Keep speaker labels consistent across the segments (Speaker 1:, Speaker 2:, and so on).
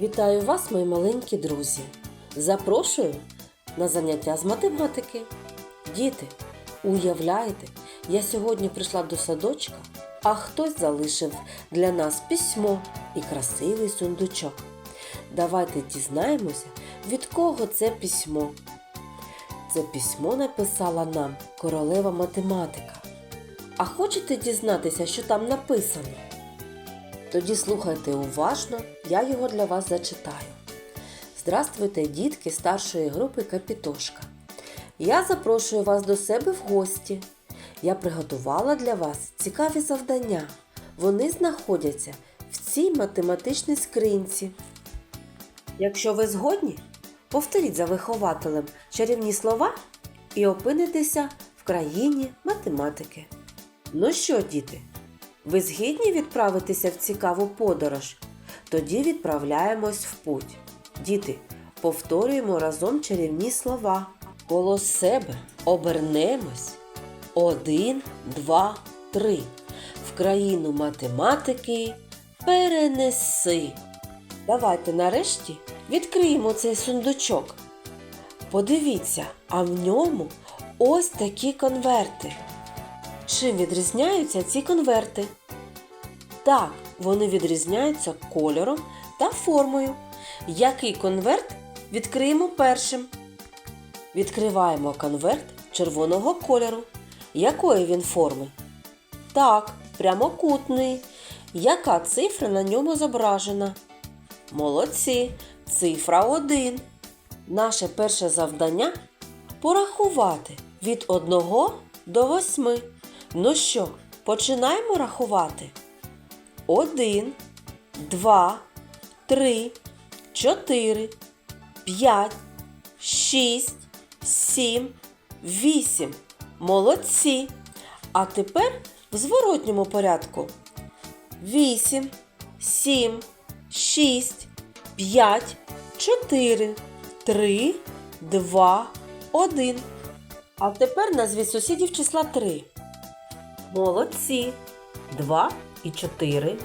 Speaker 1: Вітаю вас, мої маленькі друзі! Запрошую на заняття з математики. Діти, уявляєте, я сьогодні прийшла до садочка, а хтось залишив для нас письмо і красивий сундучок. Давайте дізнаємося, від кого це письмо. Це письмо написала нам королева математика. А хочете дізнатися, що там написано? Тоді слухайте уважно, я його для вас зачитаю. Здравствуйте, дітки старшої групи Капітошка. Я запрошую вас до себе в гості. Я приготувала для вас цікаві завдання. Вони знаходяться в цій математичній скринці. Якщо ви згодні, повторіть за вихователем чарівні слова і опинитеся в країні математики. Ну що, діти, ви згідні відправитися в цікаву подорож? Тоді відправляємось в путь. Діти, повторюємо разом чарівні слова. Коло себе обернемось. Один, два, три. В країну математики перенеси. Давайте нарешті відкриємо цей сундучок. Подивіться, а в ньому ось такі конверти. Чим відрізняються ці конверти? Так, вони відрізняються кольором та формою. Який конверт відкриємо першим? Відкриваємо конверт червоного кольору. Якої він форми? Так, прямокутний. Яка цифра на ньому зображена? Молодці. Цифра 1. Наше перше завдання порахувати від 1 до 8. Ну що, починаємо рахувати? 1, 2, 3, 4, 5, 6, 7, 8. Молодці. А тепер в зворотньому порядку. 8, 7, 6, 5, 4, 3, 2, 1. А тепер назвіть сусідів числа 3. Молодці. 2 і 4.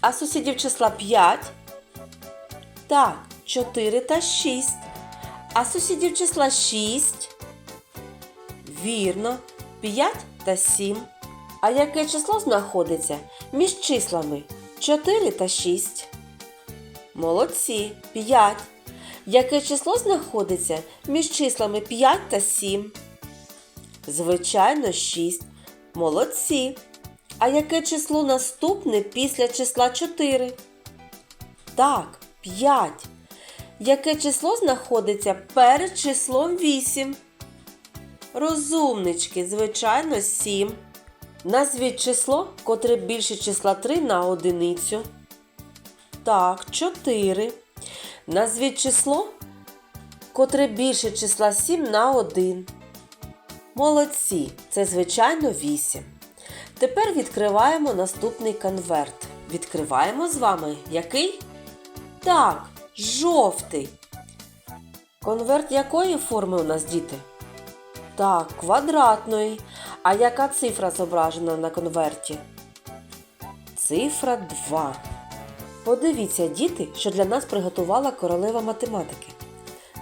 Speaker 1: А сусідів числа 5. Так, 4 та 6. А сусідів числа 6. Вірно. 5 та 7. А яке число знаходиться між числами 4 та 6? Молодці. 5. Яке число знаходиться між числами 5 та 7? Звичайно, 6. Молодці. А яке число наступне після числа 4? Так, 5. Яке число знаходиться перед числом 8? Розумнички, звичайно, 7. Назвіть число, котре більше числа 3 на одиницю. Так, 4. Назвіть число, котре більше числа 7 на 1. Молодці, це звичайно 8. Тепер відкриваємо наступний конверт. Відкриваємо з вами який? Так, жовтий. Конверт якої форми у нас діти? Так, квадратної. А яка цифра зображена на конверті? Цифра 2. Подивіться, діти, що для нас приготувала королева математики.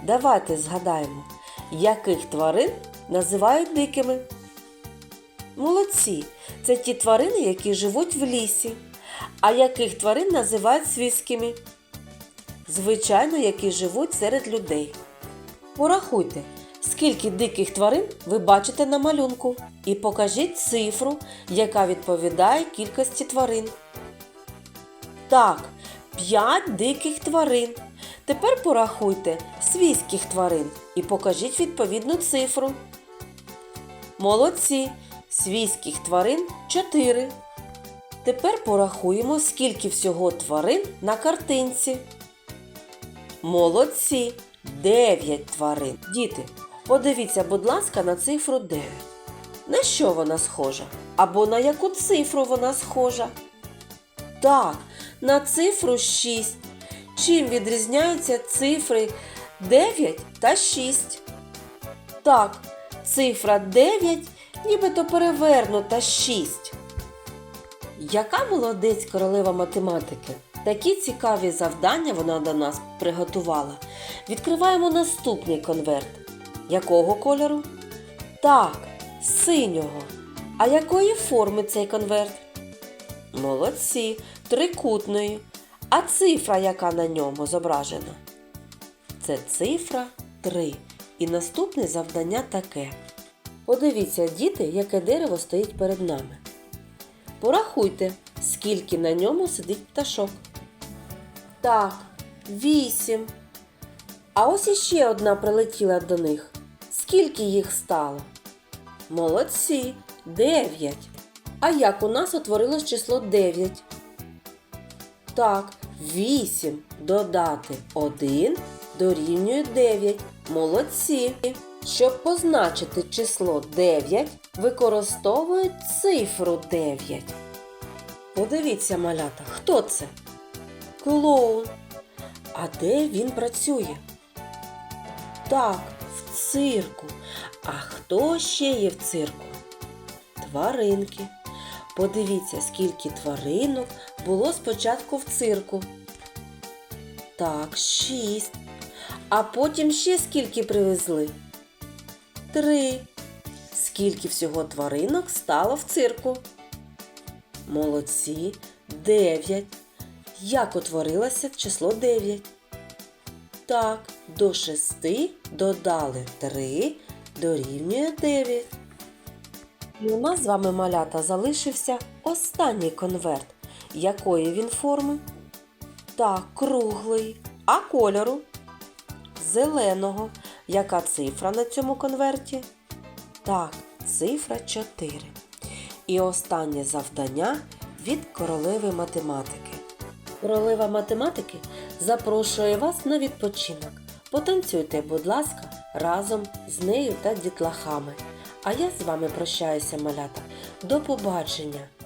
Speaker 1: Давайте згадаємо, яких тварин називають дикими. Молодці! Це ті тварини, які живуть в лісі. А яких тварин називають свійськими? Звичайно, які живуть серед людей. Порахуйте, скільки диких тварин ви бачите на малюнку, і покажіть цифру, яка відповідає кількості тварин. Так, 5 диких тварин. Тепер порахуйте свійських тварин і покажіть відповідну цифру. Молодці! Свійських тварин 4. Тепер порахуємо, скільки всього тварин на картинці. Молодці! 9 тварин. Діти, подивіться, будь ласка, на цифру 9. На що вона схожа? Або на яку цифру вона схожа? Так, на цифру 6. Чим відрізняються цифри 9 та 6? Так, цифра 9 нібито перевернута 6. Яка молодець королева математики? Такі цікаві завдання вона до нас приготувала. Відкриваємо наступний конверт. Якого кольору? Так, синього. А якої форми цей конверт? Молодці, трикутної. А цифра, яка на ньому зображена? Це цифра 3. І наступне завдання таке. Подивіться, діти, яке дерево стоїть перед нами. Порахуйте, скільки на ньому сидить пташок. Так, вісім. А ось іще одна прилетіла до них. Скільки їх стало? Молодці, дев'ять. А як у нас утворилось число 9? Так, 8 додати 1 дорівнює 9. Молодці. Щоб позначити число 9, використовують цифру 9. Подивіться, малята, хто це? Клоун. А де він працює? Так, в цирку. А хто ще є в цирку? Тваринки. Подивіться, скільки тваринок було спочатку в цирку. Так, шість. А потім ще скільки привезли? Три. Скільки всього тваринок стало в цирку? Молодці. Дев'ять. Як утворилося число дев'ять? Так, до шести додали три, дорівнює дев'ять. І у нас з вами малята залишився останній конверт. Якої він форми? Так, круглий. А кольору? Зеленого. Яка цифра на цьому конверті? Так, цифра 4. І останнє завдання від королеви математики. Королева математики запрошує вас на відпочинок. Потанцюйте, будь ласка, разом з нею та дітлахами. А я з вами прощаюся, малята. До побачення!